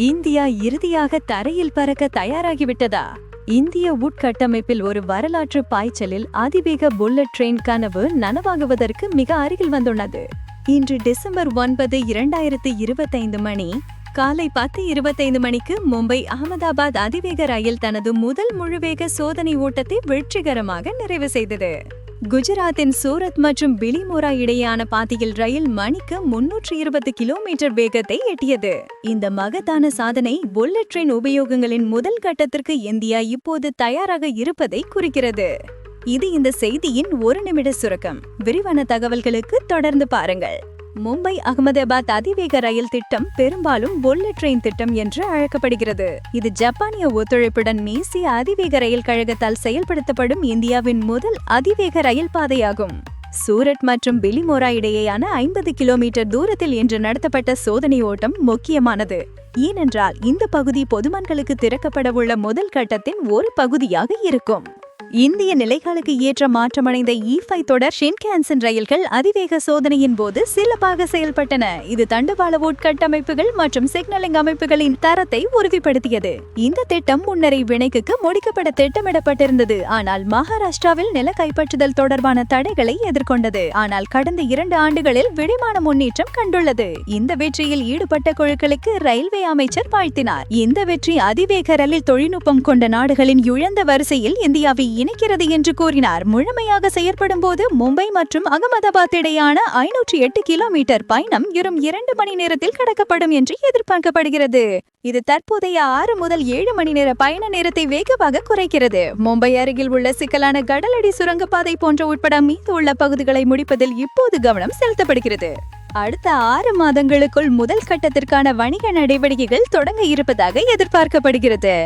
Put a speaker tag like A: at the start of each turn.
A: India இறுதியாக தரையில் பறக்க தயாராகிவிட்டதா? இந்திய உட்கட்டமைப்பில் ஒரு வரலாற்று பாய்ச்சலில் அதிவேக புல்லட் ட்ரெயின் கனவு நனவாகுவதற்கு மிக அருகில் வந்துள்ளது. இன்று டிசம்பர் ஒன்பது இரண்டாயிரத்து இருபத்தைந்து மணி காலை பத்து இருபத்தைந்து மணிக்கு மும்பை அகமதாபாத் அதிவேக ரயில் தனது முதல் முழுவேக சோதனை ஓட்டத்தை வெற்றிகரமாக நிறைவு செய்தது. குஜராத்தின் சூரத் மற்றும் பிலிமோரா இடையேயான பாதையில் ரயில் மணிக்கு முன்னூற்றி இருபது கிலோமீட்டர் வேகத்தை எட்டியது. இந்த மகத்தான சாதனை புல்லட் ட்ரெயின் உபயோகங்களின் முதல் கட்டத்திற்கு இந்தியா இப்போது தயாராக இருப்பதை குறிக்கிறது. இது இந்த செய்தியின் ஒரு நிமிட சுருக்கம். விரிவான தகவல்களுக்கு தொடர்ந்து பாருங்கள். மும்பை அகமதாபாத் அதிவேக ரயில் திட்டம் பெரும்பாலும் புல்லட் ட்ரெயின் திட்டம் என்று அழைக்கப்படுகிறது. இது ஜப்பானிய ஒத்துழைப்புடன் மேசிய அதிவேக ரயில் கழகத்தால் செயல்படுத்தப்படும் இந்தியாவின் முதல் அதிவேக ரயில் பாதையாகும். சூரட் மற்றும் பிலிமோரா இடையேயான ஐம்பது கிலோமீட்டர் தூரத்தில் இன்று நடத்தப்பட்ட சோதனை ஓட்டம் முக்கியமானது. ஏனென்றால் இந்த பகுதி பொதுமக்களுக்கு திறக்கப்படவுள்ள முதல் கட்டத்தின் ஒரு பகுதியாக இருக்கும். இந்திய நிலைகளுக்கு ஏற்ற மாற்றமடைந்த இ தொடர் ஷின்கேன்சன் ரயில்கள் அதிவேக சோதனையின் போது சிறப்பாக செயல்பட்டன. இது தண்டுவாள உட்கட்டமைப்புகள் மற்றும் சிக்னலிங் அமைப்புகளின் தரத்தை உறுதிப்படுத்தியது. இந்த திட்டம் முன்னரை வினைக்கு முடிக்கப்பட திட்டமிடப்பட்டிருந்தது. ஆனால் மகாராஷ்டிராவில் நில கைப்பற்றுதல் தொடர்பான தடைகளை எதிர்கொண்டது. ஆனால் கடந்த இரண்டு ஆண்டுகளில் விடைமான முன்னேற்றம் கண்டுள்ளது. இந்த வெற்றியில் ஈடுபட்ட குழுக்களுக்கு ரயில்வே அமைச்சர் வாழ்த்தினார். இந்த வெற்றி அதிவேக ரயில் தொழில்நுட்பம் கொண்ட நாடுகளின் இழந்த வரிசையில் இந்தியாவை இணைக்கிறது என்று கூறினார். முழுமையாக செயற்படும் போது மும்பை மற்றும் அகமதாபாத் இடையான ஐநூற்றி எட்டு கிலோமீட்டர் பயணம் இரும் இரண்டு மணி நேரத்தில் கடக்கப்படும் என்று எதிர்பார்க்கப்படுகிறது. இது தற்போதைய ஆறு முதல் ஏழு மணி நேர பயண நேரத்தை வேகமாக குறைக்கிறது. மும்பை அருகில் உள்ள சிக்கலான கடலடி சுரங்கப்பாதை போன்ற உட்பட மீது உள்ள பகுதிகளை முடிப்பதில் இப்போது கவனம் செலுத்தப்படுகிறது. அடுத்த ஆறு மாதங்களுக்குள் முதல் கட்டத்திற்கான வணிக நடவடிக்கைகள் தொடங்க இருப்பதாக எதிர்பார்க்கப்படுகிறது.